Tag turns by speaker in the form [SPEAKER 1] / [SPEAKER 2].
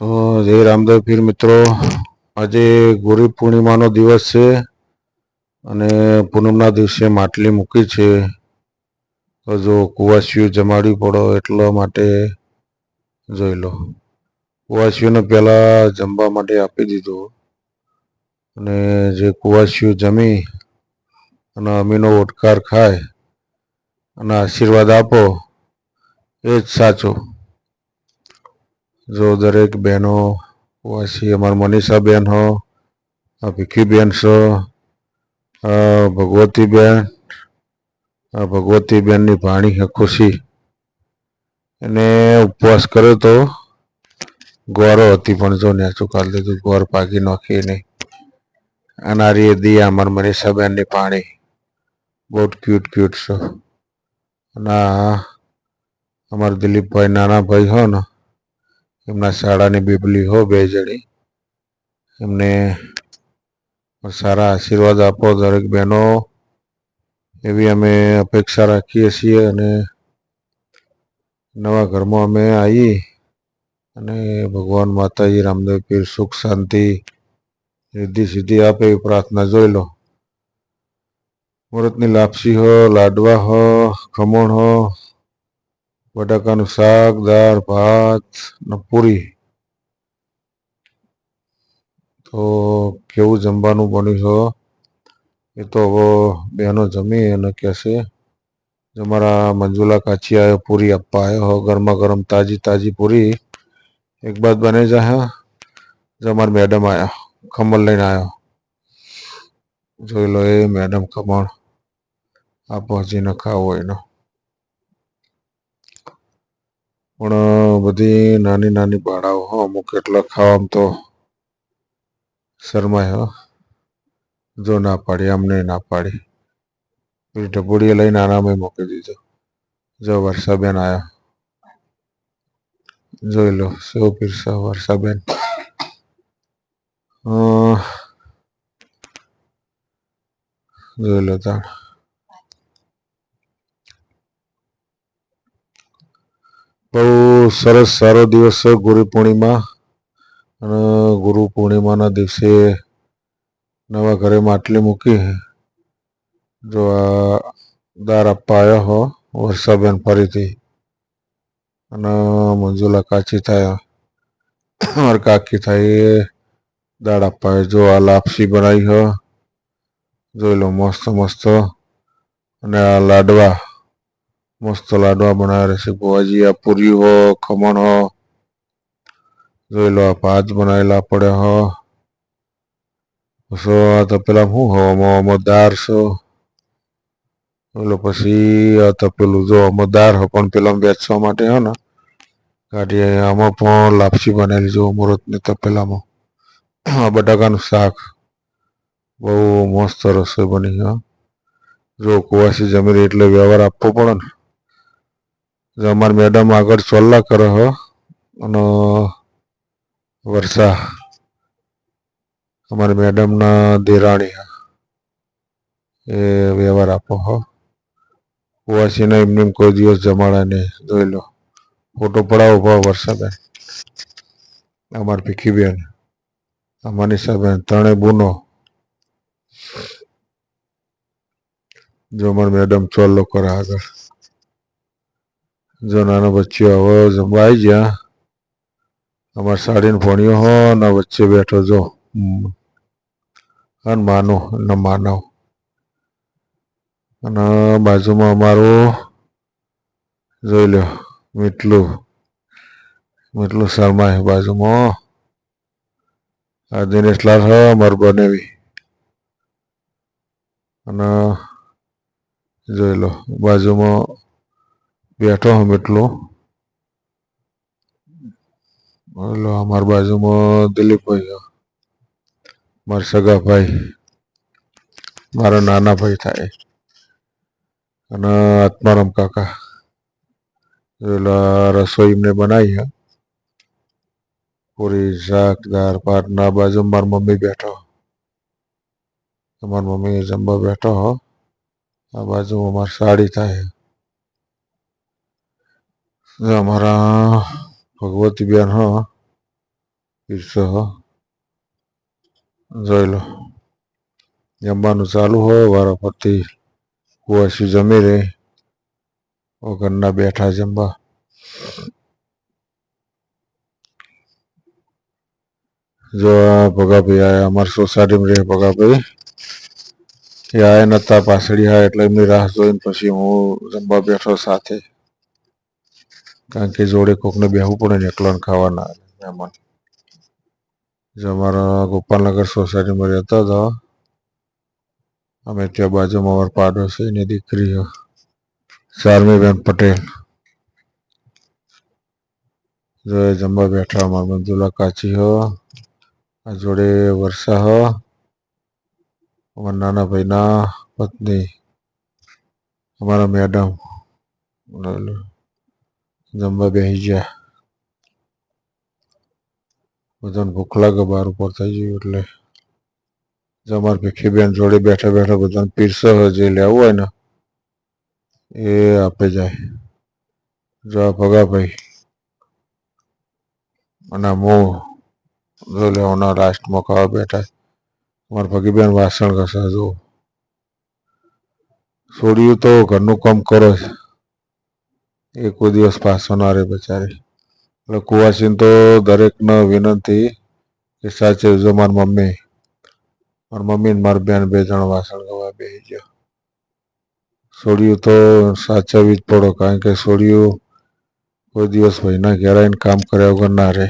[SPEAKER 1] તો જય રામદેવ પીર મિત્રો. આજે ગુરી પૂર્ણિમાનો દિવસ છે અને પૂનમના દિવસે માટલી મૂકી છે. તો જો કુવાસીયું જમાડી પડો એટલા માટે જોઈ લો. કુવાસીઓને પહેલાં જમવા માટે આપી દીધું. અને જે કુવાસીયું જમી અને અમીનો ઓટકાર ખાય અને આશીર્વાદ આપો, એ જ સાચું. જો દરેક બહેનો પછી અમારા મનીષા બેન હો ભીખી બેન છો ભગવતી બેન ભગવતી બેનની ભાણી હે ખુશી. એને ઉપવાસ કર્યો તો ગોરો હતી પણ જો ને કાઢી દીધું ગોર પાકી નાખી નહીં અનારી દિયા અમારા મનીષા બેનની પાણી. બહુ ક્યુટ ક્યુટ છો અને અમારા દિલીપભાઈ નાના ભાઈ હો ને એમના શાળાની બીબલી હો બે જણી. એમને સારા આશીર્વાદ આપો દરેક બહેનો. એવી અમે અપેક્ષા રાખીએ છીએ અને નવા ઘરમાં અમે આવી અને ભગવાન માતાજી, રામદેવ પીર સુખ, શાંતિ, રિદ્ધિ સિદ્ધિ આપે એવી પ્રાર્થના જોઈ લો. મુહૂર્તની લાપસી હો, લાડવા હો, ખમણ હો બટાકાનું શાક, દાળ, ભાત ને પૂરી. તો કેવું જમવાનું બન્યું છે? એ તો હવે બહેનો જમી અને કહેશે અમારા મારા મંજુલા કાચી આવ્યો પૂરી આપવા આવ્યો હો, ગરમા ગરમ તાજી તાજી પૂરી. એક બાદ બને જાય જમાર મેડમ આવ્યા ખમણ લઈને આવ્યો જોઈ લો એ મેડમ ખમણ. આપો હજી ન ખાવો એનો. પણ બધી નાની નાની બાળાઓ હો, અમુક એટલા ખાવામાં તો શરમાય હો. જો ના પાડી અમને ના પાડી. પછી ઢબુડીએ લઈને આનામાં મૂકી દીધો. જો વર્ષાબેન આવ્યા જોઈ લો સેવ પીરસા વર્ષાબેન. જોઈ લો તાણ. બહુ સરસ સારો દિવસ છે ગુરુ પૂર્ણિમા. અને ગુરુ પૂર્ણિમાના દિવસે નવા ઘરે માટલી મૂકી જો આ દાર આપવા આવ્યા હો, વર્ષાબેન ફરીથી. અને મંજુલા કાચી થાય. મારી કાકી થાય એ દાળ આપવા આવ્યા. જો આ લાપસી બનાવી હો, જોઈ લો મસ્ત મસ્ત. અને આ લાડવા મસ્ત લાડવા છે. ભુવાજી આ પૂરી હો, ખમણ હો. જોઈ લો આ ભાત બનાવેલા પડે હો. સો આ તો પેલા શું હો, આમાં આમાં દાળ છો ઓલો પછી આ તો પેલું જો દાર હો, પણ પેલા વેચવા માટે, હો ને. કાઢી આમાં પણ લાપસી બનાવેલી જો મુહૂર્તની તપેલામાં બટાકાનું શાક. બહુ મસ્ત રસોઈ બની, હા. જો કુવાસી જમી રહી એટલે વ્યવહાર આપવો પડે ને. અમારી મેડમ આગળ ચોલ્લા કરે હો, અને વર્ષા. અમારી મેડમના દેરાણી એ વ્યવહાર આપો હો. કુવાસીને એમને કોઈ દિવસ જમાડા નહીં. જોઈ લો. ફોટો પડાવો ભાવ વર્ષાબેન. અમારી ભીખીબેન. અમારી મનીષાબેન. ત્રણે બુનો. જો અમારી મેડમ ચોલ્લો કરે આગળ. જો નાના બચ્ચીઓ હવે જમવા આવી ગયા. અમારી સાડીને ભણ્યો હો ને વચ્ચે બેઠો જો. અને માનો ને માનવ અને બાજુમાં અમારું, જોઈ લો મીટલું મીટલું શર્મા બાજુમાં. આ દિનેશ લાલ હ, અમાર બનેવી. અને જોઈ લો, બાજુમાં બેઠો હું મીટલું જોઈ લો અમારી બાજુમાં દિલીપભાઈ છે. મારા સગા ભાઈ. મારા નાના ભાઈ થાય. અને આત્મારામ કાકા. જોઈ લો આ રસોઈ એમને બનાવી છે. પૂરી શાક, દાળ, ભાત, ના બાજુ મારી મમ્મી બેઠો. અમારી મમ્મી જમવા બેઠો હો. આ બાજુ અમારી સાડી થાય. જો અમારા ભગવતી બેન હો. જોઈ લો. જમવાનું ચાલુ હોય વારા પરથી કુવાસી જમી રહે વગરના બેઠા જમવા. જો ભગાભાઈ આયા, અમારી સોસાયટીમાં રહે ભગાભાઈ. એ આયા નતા પાછળી હા, એટલે એમની રાહ જોઈને પછી હું જમવા બેઠો સાથે. કારણ કે જોડે કોકને બેહવું પડે ને એકલો ખાવાના મહેમાન જો અમારા ગોપાલનગર સોસાયટીમાં રહેતા હતા, અમે ત્યાં બાજુમાં અમારા પાડોશી એની દીકરી. શારમીબેન પટેલ જો જમવા બેઠા, અમારા મંજુલા કાચી હો આ જોડે વર્ષા હો અમારા નાના ભાઈના પત્ની, અમારા મેડમ જમવા બેસી ગયા. બધાને ભૂખ લાગે બહાર ઉપર થઈ ગયું એટલે જમાર ભીખી બેન જોડે બેઠા બેઠા બધાને પીરસો જે લેવું હોય ને એ આપે જાય. જો આ ભગાભાઈ અને હું જો લેવાના લાસ્ટમાં ખાવા બેઠા. મારા ભગી બેન વાસણ ઘસા જો. છોડ્યું તો ઘરનું કામ કરો. જ એ કોઈ દિવસ પાછો ના રહે બચારી. એટલે કુવાસીન તો દરેકને વિનંતી કે સાચે જો મારી મમ્મી મારી મમ્મી ને મારી બેન બે જણ વાસણ ગવા બે ગયો. છોડ્યું તો સાચવવી જ પડો, કારણ કે છોડ્યું કોઈ દિવસ ભાઈના ઘેરાઈને કામ કર્યા વગર ના રહે.